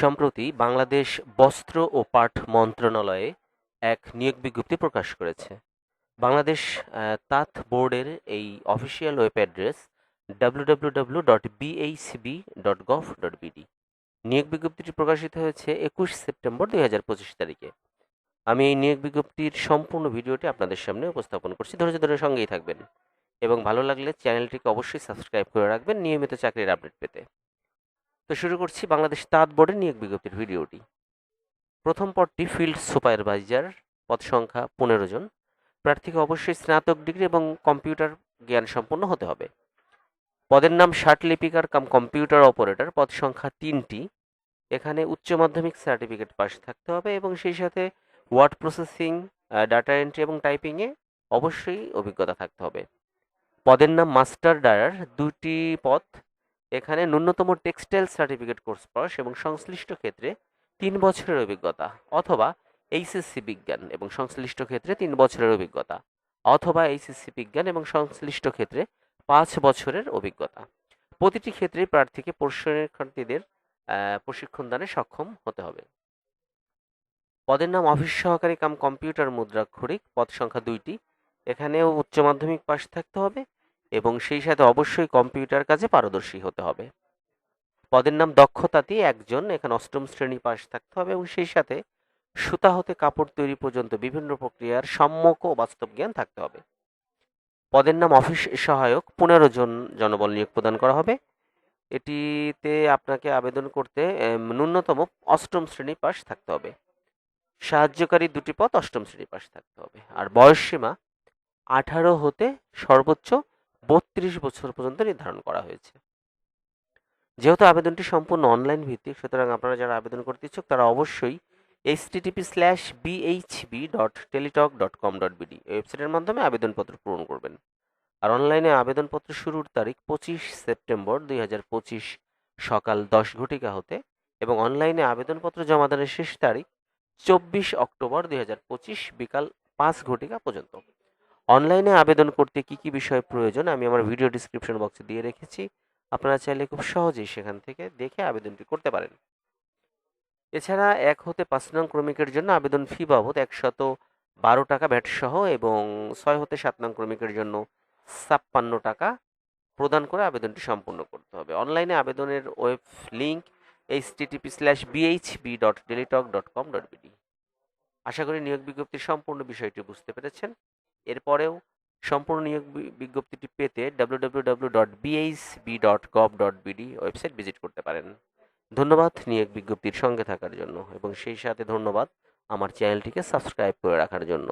সম্প্রতি বাংলাদেশ বস্ত্র ও পাট মন্ত্রণালয়ে এক নিয়োগ বিজ্ঞপ্তি প্রকাশ করেছে। বাংলাদেশ তাঁত বোর্ডের এই official web address WWW dot dot dot BD নিয়োগ বিজ্ঞপ্তিটি প্রকাশিত হয়েছে একুশ সেপ্টেম্বর দুই হাজার পঁচিশ তারিখে। আমি এই নিয়োগ বিজ্ঞপ্তির সম্পূর্ণ ভিডিওটি আপনাদের সামনে উপস্থাপন করছি। ধৈর্য ধরে সঙ্গেই থাকবেন। এবং ভালো লাগলে চ্যানেলটিকে অবশ্যই সাবস্ক্রাইব করে রাখবেন নিয়মিত চাকরির আপডেট পেতে। তো শুরু করছি বাংলাদেশ তাঁত বোর্ডের নিয়োগ বিজ্ঞপ্তির ভিডিওটি। প্রথম পদটি ফিল্ড সুপারভাইজার পদ সংখ্যা পনেরো জন। প্রার্থীকে অবশ্যই স্নাতক ডিগ্রি এবং কম্পিউটার জ্ঞান সম্পন্ন হতে হবে। পদের নাম ষাট লিপিকার কাম কম্পিউটার অপারেটর, পদ সংখ্যা তিনটি। এখানে উচ্চ মাধ্যমিক সার্টিফিকেট পাস থাকতে হবে এবং সেই সাথে ওয়ার্ড প্রসেসিং ডাটা এন্ট্রি এবং টাইপিংয়ে অবশ্যই অভিজ্ঞতা থাকতে হবে। পদের নাম মাস্টার ডায়ার দুটি পদ এখানে ন্যূনতম টেক্সটাইল সার্টিফিকেট কোর্স পাস এবং সংশ্লিষ্ট ক্ষেত্রে তিন বছরের অভিজ্ঞতা অথবা এইচএসসি বিজ্ঞান এবং সংশ্লিষ্ট ক্ষেত্রে তিন বছরের অভিজ্ঞতা অথবা এইচএসসি বিজ্ঞান এবং সংশ্লিষ্ট ক্ষেত্রে পাঁচ বছরের অভিজ্ঞতা। প্রতিটি ক্ষেত্রে প্রার্থীকে প্রশিক্ষণার্থীদের প্রশিক্ষণ দানে সক্ষম হতে হবে। পদের নাম অফিস সহকারী কাম কম্পিউটার মুদ্রাক্ষরিক। পদ সংখ্যা দুইটি। এখানেও উচ্চ মাধ্যমিক পাশ থাকতে হবে। এবং সেই সাথে অবশ্যই কম্পিউটার কাজে পারদর্শী হতে হবে। পদের নাম দক্ষতাতে একজন এখানে অষ্টম শ্রেণি পাশ থাকতে হবে এবং সেই সাথে সুতা হতে কাপড় তৈরি পর্যন্ত বিভিন্ন প্রক্রিয়ার সম্যক ও বাস্তব জ্ঞান থাকতে হবে। পদের নাম অফিস সহায়ক, পনেরো জন জনবল নিয়োগ প্রদান করা হবে। এটিতে আপনাকে আবেদন করতে ন্যূনতম অষ্টম শ্রেণি পাশ থাকতে হবে। সাহায্যকারী দুটি পদ অষ্টম শ্রেণি পাশ থাকতে হবে। আর বয়স সীমা আঠারো হতে সর্বোচ্চ বত্রিশ বছর পর্যন্ত নির্ধারণ করা হয়েছে। যেহেতু আবেদনটি সম্পূর্ণ অনলাইন ভিত্তিক, সুতরাং আপনারা যারা আবেদন করতে ইচ্ছুক, তারা অবশ্যই H TTP slash BHB dot Teletalk dot com dot BD ওয়েবসাইটের মাধ্যমে আবেদনপত্র পূরণ করবেন। আর অনলাইনে আবেদনপত্র শুরুর তারিখ পঁচিশ সেপ্টেম্বর দুই হাজার পঁচিশ সকাল দশ ঘটিকা হতে এবং অনলাইনে আবেদনপত্র জমাদানের শেষ তারিখ চব্বিশ অক্টোবর দুই হাজার পঁচিশ বিকাল পাঁচ ঘটিকা পর্যন্ত। অনলাইনে আবেদন করতে কি কি বিষয় প্রয়োজন, আমি আমার ভিডিও ডিসক্রিপশন বক্সে দিয়ে রেখেছি। আপনারা চাইলে খুব সহজেই সেখান থেকে দেখে আবেদনটি করতে পারেন। এছাড়া এক হতে পাঁচ নং ক্রমিকের জন্য আবেদন ফি বাবদ একশত বারো টাকা ভ্যাট সহ এবং ছয় হতে সাত নং ক্রমিকের জন্য ছাপ্পান্ন টাকা প্রদান করে আবেদনটি সম্পূর্ণ করতে হবে। অনলাইনে আবেদনের web link H TTP slash BHB dot Teletalk dot com dot BD আশা করি নিয়োগ বিজ্ঞপ্তির সম্পূর্ণ বিষয়টি বুঝতে পেরেছেন। এরপরেও সম্পূর্ণ নিয়োগ বিজ্ঞপ্তিটি পেতে www.bhb.gov.bd ওয়েবসাইট ভিজিট করতে পারেন। ধন্যবাদ নিয়োগ বিজ্ঞপ্তির সঙ্গে থাকার জন্য এবং সেই সাথে ধন্যবাদ আমার চ্যানেলটিকে সাবস্ক্রাইব করে রাখার জন্য।